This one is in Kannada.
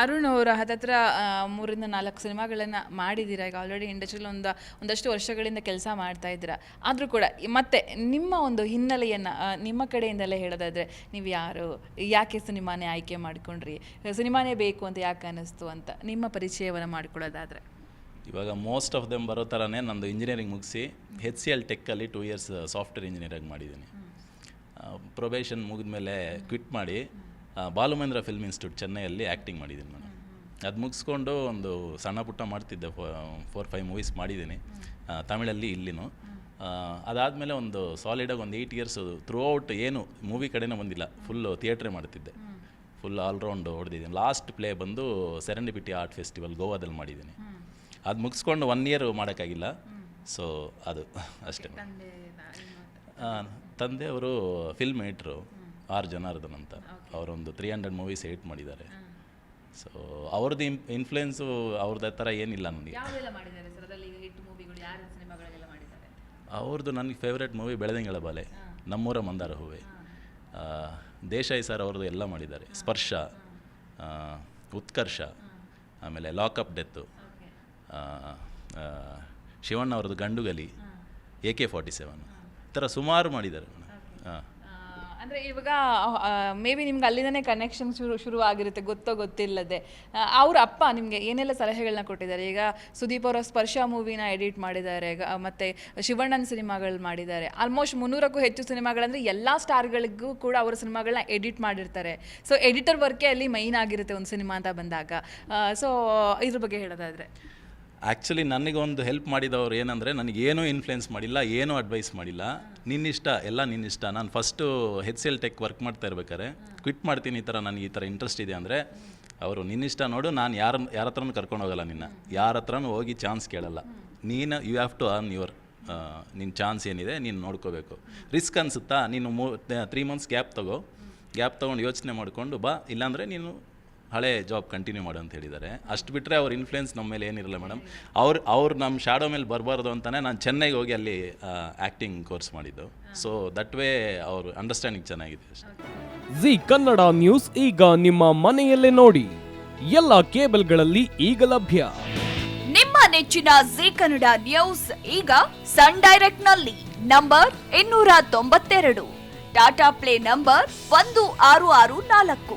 ಅರುಣ್ ಅವರು ಹತ್ತತ್ರ ಮೂರಿಂದ ನಾಲ್ಕು ಸಿನಿಮಾಗಳನ್ನು ಮಾಡಿದ್ದೀರಾ ಈಗ ಆಲ್ರೆಡಿ ಇಂಡಸ್ಟ್ರಿಯಲ್ಲಿ ಒಂದು, ಒಂದಷ್ಟು ವರ್ಷಗಳಿಂದ ಕೆಲಸ ಮಾಡ್ತಾ ಇದ್ದೀರಾ. ಆದರೂ ಕೂಡ ಮತ್ತೆ ನಿಮ್ಮ ಒಂದು ಹಿನ್ನೆಲೆಯನ್ನು ನಿಮ್ಮ ಕಡೆಯಿಂದಲೇ ಹೇಳೋದಾದರೆ, ನೀವು ಯಾರು? ಯಾಕೆ ಸಿನಿಮಾನೇ ಆಯ್ಕೆ ಮಾಡಿಕೊಂಡ್ರಿ? ಸಿನಿಮಾನೇ ಬೇಕು ಅಂತ ಯಾಕೆ ಅನ್ನಿಸ್ತು ಅಂತ ನಿಮ್ಮ ಪರಿಚಯವನ್ನು ಮಾಡ್ಕೊಳ್ಳೋದಾದರೆ. ಇವಾಗ ಮೋಸ್ಟ್ ಆಫ್ ದೆಮ್ ಬರೋ ಥರನೇ ನಂದು ಇಂಜಿನಿಯರಿಂಗ್ ಮುಗಿಸಿ ಹೆಚ್ ಸಿ ಎಲ್ ಟೆಕ್ಕಲ್ಲಿ ಟೂ ಇಯರ್ಸ್ ಸಾಫ್ಟ್ವೇರ್ ಇಂಜಿನಿಯರಾಗಿ ಮಾಡಿದ್ದೀನಿ. ಪ್ರೊಬೇಷನ್ ಮುಗಿದ ಮೇಲೆ ಕ್ವಿಟ್ ಮಾಡಿ ಆ, ಬಾಲುಮಂದ್ರ ಫಿಲ್ಮ್ ಇನ್ಸ್ಟಿಟ್ಯೂಟ್ ಚೆನ್ನೈಯಲ್ಲಿ ಆ್ಯಕ್ಟಿಂಗ್ ಮಾಡಿದ್ದೀನಿ ನಾನು ಅದು ಮುಗಿಸ್ಕೊಂಡು ಒಂದು ಸಣ್ಣ ಪುಟ್ಟ ಮಾಡ್ತಿದ್ದೆ ಫೋರ್ ಫೈವ್ ಮೂವೀಸ್ ಮಾಡಿದ್ದೀನಿ. ತಮಿಳಲ್ಲಿ ಇಲ್ಲಿನೂ. ಅದಾದಮೇಲೆ ಒಂದು ಸಾಲಿಡಾಗಿ ಒಂದು ಏಯ್ಟ್ ಇಯರ್ಸ್ ಥ್ರೂ ಔಟ್ ಏನು ಮೂವಿ ಕಡೆನೇ ಬಂದಿಲ್ಲ. ಫುಲ್ಲು ಥಿಯೇಟ್ರೇ ಮಾಡ್ತಿದ್ದೆ. ಫುಲ್ ಆಲ್ರೌಂಡ್ ಹೊಡೆದಿದ್ದೀನಿ. ಲಾಸ್ಟ್ ಪ್ಲೇ ಬಂದು ಸೆರೆಂಡಿಪಿಟಿ ಆರ್ಟ್ ಫೆಸ್ಟಿವಲ್ ಗೋವಾದಲ್ಲಿ ಮಾಡಿದ್ದೀನಿ. ಅದು ಮುಗಿಸ್ಕೊಂಡು ಒನ್ ಇಯರ್ ಮಾಡೋಕ್ಕಾಗಿಲ್ಲ. ಸೊ ಅದು ಅಷ್ಟೇ. ತಂದೆಯವರು ಫಿಲ್ಮ್ ಮೇಟ್ರು ಆರ್ ಜನಾರ್ದನ್ ಅಂತ ಅವರೊಂದು ತ್ರೀ ಹಂಡ್ರೆಡ್ ಮೂವೀಸ್ ಏಟ್ ಮಾಡಿದ್ದಾರೆ. ಸೊ ಅವ್ರದ್ದು ಇನ್ ಇನ್ಫ್ಲುಯೆನ್ಸು ಅವ್ರದ್ದು ಥರ ಏನಿಲ್ಲ ನನಗೆ. ಅವ್ರದ್ದು ನನಗೆ ಫೇವ್ರೇಟ್ ಮೂವಿ ಬೆಳೆದಂಗಳ ಬಾಲೆ ನಮ್ಮೂರ ಮಂದಾರ ಹೂವೆ. ದೇಶಾಯಿ ಸರ್ ಅವ್ರದ್ದು ಎಲ್ಲ ಮಾಡಿದ್ದಾರೆ. ಸ್ಪರ್ಶ ಉತ್ಕರ್ಷ ಆಮೇಲೆ ಲಾಕಪ್ ಡೆತ್ತು ಶಿವಣ್ಣ ಅವ್ರದ್ದು Gandugali A K forty seven ಈ ಥರ ಸುಮಾರು ಮಾಡಿದ್ದಾರೆ. ಹಾಂ. ಅಂದರೆ ಇವಾಗ ಮೇ ಬಿ ನಿಮ್ಗೆ ಅಲ್ಲಿಂದನೇ ಕನೆಕ್ಷನ್ ಶುರು ಶುರು ಆಗಿರುತ್ತೆ ಗೊತ್ತೋ ಗೊತ್ತಿಲ್ಲದೆ. ಅವ್ರ ಅಪ್ಪ ನಿಮಗೆ ಏನೆಲ್ಲ ಸಲಹೆಗಳನ್ನ ಕೊಟ್ಟಿದ್ದಾರೆ? ಈಗ ಸುದೀಪ್ ಅವರ ಸ್ಪರ್ಶ ಮೂವಿನ ಎಡಿಟ್ ಮಾಡಿದ್ದಾರೆ ಮತ್ತೆ ಶಿವಣ್ಣನ ಸಿನಿಮಾಗಳು ಮಾಡಿದ್ದಾರೆ. ಆಲ್ಮೋಸ್ಟ್ ಮುನ್ನೂರಕ್ಕೂ ಹೆಚ್ಚು ಸಿನಿಮಾಗಳಂದ್ರೆ ಎಲ್ಲ ಸ್ಟಾರ್ಗಳಿಗೂ ಕೂಡ ಅವರ ಸಿನಿಮಾಗಳನ್ನ ಎಡಿಟ್ ಮಾಡಿರ್ತಾರೆ. ಸೊ ಎಡಿಟರ್ ವರ್ಕೇ ಅಲ್ಲಿ ಮೈನ್ ಆಗಿರುತ್ತೆ ಒಂದು ಸಿನಿಮಾ ಅಂತ ಬಂದಾಗ. ಸೊ ಇದ್ರ ಬಗ್ಗೆ ಹೇಳೋದಾದ್ರೆ. ಆ್ಯಕ್ಚುಲಿ ನನಗೊಂದು ಹೆಲ್ಪ್ ಮಾಡಿದವರು ಏನಂದರೆ, ನನಗೇನೂ ಇನ್ಫ್ಲುಯೆನ್ಸ್ ಮಾಡಿಲ್ಲ, ಏನೂ ಅಡ್ವೈಸ್ ಮಾಡಿಲ್ಲ. ನಿನ್ನಿಷ್ಟ, ಎಲ್ಲ ನಿನ್ನಿಷ್ಟ. ನಾನು first H L tech work ಮಾಡ್ತಾ ಇರ್ಬೇಕಾದ್ರೆ ಕ್ವಿಟ್ ಮಾಡ್ತೀನಿ ಈ ಥರ ನನಗೆ ಈ ಥರ ಇಂಟ್ರೆಸ್ಟ್ ಇದೆ ಅಂದರೆ, ಅವರು ನಿನ್ನಿಷ್ಟ ನೋಡು, ನಾನು ಯಾರ ಯಾರ ಹತ್ರನೂ ಕರ್ಕೊಂಡು ಹೋಗಲ್ಲ ನಿನ್ನ. ಯಾರ ಹತ್ರನೂ ಹೋಗಿ ಚಾನ್ಸ್ ಕೇಳಲ್ಲ. ನೀನು you have to earn your ನಿನ್ನ ಚಾನ್ಸ್ ಏನಿದೆ, ನೀನು ನೋಡ್ಕೋಬೇಕು. ರಿಸ್ಕ್ ಅನಿಸುತ್ತಾ? ನೀನು ಮೂ, ತ್ರೀ ಮಂತ್ಸ್ ಗ್ಯಾಪ್ ತಗೋ. ಗ್ಯಾಪ್ ತೊಗೊಂಡು ಯೋಚನೆ ಮಾಡಿಕೊಂಡು ಬಾ. ಇಲ್ಲಾಂದರೆ ನೀನು ಹಳೆ ಜಾಬ್ ಕಂಟಿನ್ಯೂ ಮಾಡು ಅಂತ ಹೇಳಿದ್ದಾರೆ. ಅಷ್ಟು ಬಿಟ್ಟರೆ ಅವ್ರ ಇನ್ಫ್ಲುಯೆನ್ಸ್ ನಮ್ಮ ಮೇಲೆ ಏನಿರಲ್ಲ ಮೇಡಮ್ ಅವ್ರು ಅವ್ರು ನಮ್ಮ ಶಾಡೋ ಮೇಲೆ ಬರಬಾರ್ದು ಅಂತಲೇ ನಾನು ಚೆನ್ನೈಗೆ ಹೋಗಿ ಅಲ್ಲಿ ಆ್ಯಕ್ಟಿಂಗ್ ಕೋರ್ಸ್ ಮಾಡಿದ್ದು. ಸೊ ದಟ್ ವೇ ಅವ್ರ ಅಂಡರ್ಸ್ಟ್ಯಾಂಡಿಂಗ್ ಚೆನ್ನಾಗಿದೆ ಅಷ್ಟೇ. ಜಿ ಕನ್ನಡ ನ್ಯೂಸ್ ಈಗ ನಿಮ್ಮ ಮನೆಯಲ್ಲೇ ನೋಡಿ. ಎಲ್ಲ ಕೇಬಲ್ಗಳಲ್ಲಿ ಈಗ ಲಭ್ಯ. ನಿಮ್ಮ ನೆಚ್ಚಿನ ಜಿ ಕನ್ನಡ ನ್ಯೂಸ್ ಈಗ ಸನ್ ಡೈರೆಕ್ಟ್ನಲ್ಲಿ ನಂಬರ್ ಇನ್ನೂರ ತೊಂಬತ್ತೆರಡು. ಟಾಟಾ ಪ್ಲೇ ನಂಬರ್ ಒಂದು ಆರು ಆರು ನಾಲ್ಕು.